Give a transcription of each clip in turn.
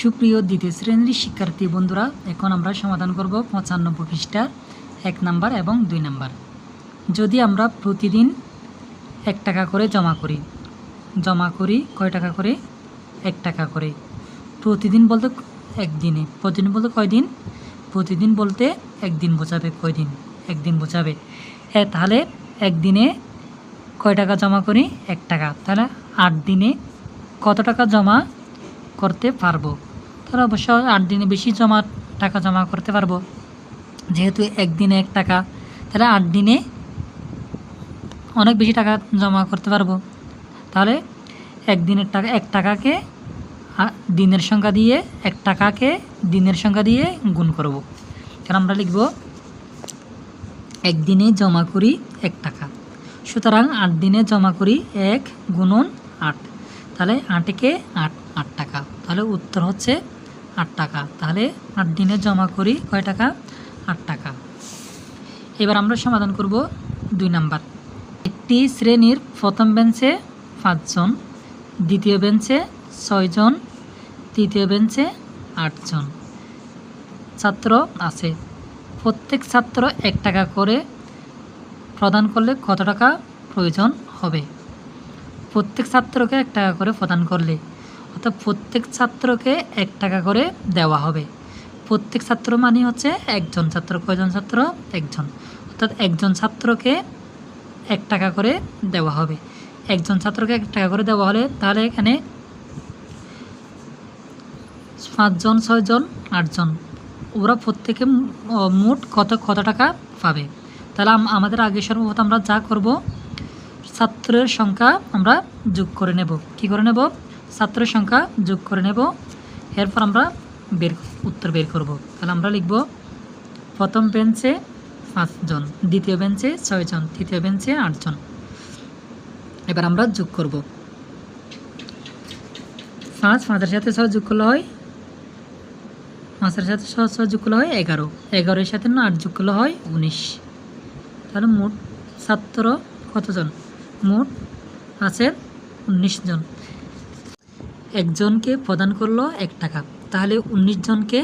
সুপ্রিয় দ্বিতীয় শ্রেণির শিক্ষার্থী বন্ধুরা, এখন আমরা সমাধান করব পঁচানব্বই পৃষ্ঠার এক নাম্বার এবং দুই নাম্বার। যদি আমরা প্রতিদিন এক টাকা করে জমা করি জমা করি কয় টাকা করে? এক টাকা করে। প্রতিদিন বলতে একদিনে। প্রতিদিন বলতে কয়দিন প্রতিদিন বলতে একদিন বোঝাবে কয়দিন একদিন বোঝাবে। হ্যাঁ তাহলে একদিনে কয় টাকা জমা করি? এক টাকা। তাহলে আট দিনে কত টাকা জমা করতে পারব? তাহলে অবশ্য আট দিনে বেশি জমা টাকা জমা করতে পারব। যেহেতু একদিনে এক টাকা, তাহলে আট দিনে অনেক বেশি টাকা জমা করতে পারব। তাহলে একদিনের টাকা এক টাকাকে দিনের সংখ্যা দিয়ে এক টাকাকে দিনের সংখ্যা দিয়ে গুণ করব। কারণ আমরা লিখব, একদিনে জমা করি এক টাকা। সুতরাং আট দিনে জমা করি এক গুণন আট। তাহলে আটকে আট আট টাকা। তাহলে উত্তর হচ্ছে আট টাকা। তাহলে আট দিনে জমা করি কয় টাকা? আট টাকা। এবার আমরা সমাধান করব দুই নাম্বার। একটি শ্রেণির প্রথম বেঞ্চে পাঁচজন, দ্বিতীয় বেঞ্চে ছয়জন, তৃতীয় বেঞ্চে আটজন। ছাত্র আছে। প্রত্যেক ছাত্র এক টাকা করে প্রদান করলে কত টাকা প্রয়োজন হবে? প্রত্যেক ছাত্রকে এক টাকা করে প্রদান করলে অর্থাৎ প্রত্যেক ছাত্রকে এক টাকা করে দেওয়া হবে। প্রত্যেক ছাত্র মানে হচ্ছে একজন ছাত্র। কয়জন ছাত্র? একজন। অর্থাৎ একজন ছাত্রকে এক টাকা করে দেওয়া হবে। একজন ছাত্রকে এক টাকা করে দেওয়া হলে তাহলে এখানে পাঁচজন, ছয়জন, আটজন, ওরা প্রত্যেকে মোট কত কত টাকা পাবে? তাহলে আমাদের আগে সর্বপ্রথম আমরা যা করব, ছাত্রের সংখ্যা আমরা যোগ করে নেব। কি করে নেব? ছাত্রের সংখ্যা যোগ করে নেব। এরপর আমরা বের, উত্তর বের করব। তাহলে আমরা লিখব, প্রথম বেঞ্চে পাঁচজন দ্বিতীয় বেঞ্চে ছয়জন তৃতীয় বেঞ্চে আটজন এবার আমরা যোগ করব। পাঁচ, পাঁচের সাথে ছয় যোগ করলে হয়, পাঁচের সাথে ছয় ছয় যোগ করলে হয় এগারো। এগারোর সাথে না, আট যোগ করলে হয় উনিশ। তাহলে মোট ছাত্র কতজন মোট আছে উনিশ জন। একজনকে প্রদান করল এক টাকা। তাহলে উনিশ জনকে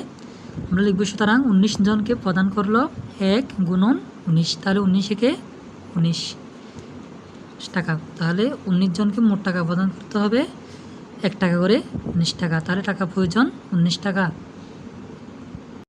আমরা লিখব সুতরাং উনিশ জনকে প্রদান করল এক গুণন উনিশ। তাহলে উনিশেকে উনিশ টাকা। তাহলে উনিশ জনকে মোট টাকা প্রদান করতে হবে এক টাকা করে উনিশ টাকা। তাহলে টাকা প্রয়োজন উনিশ টাকা।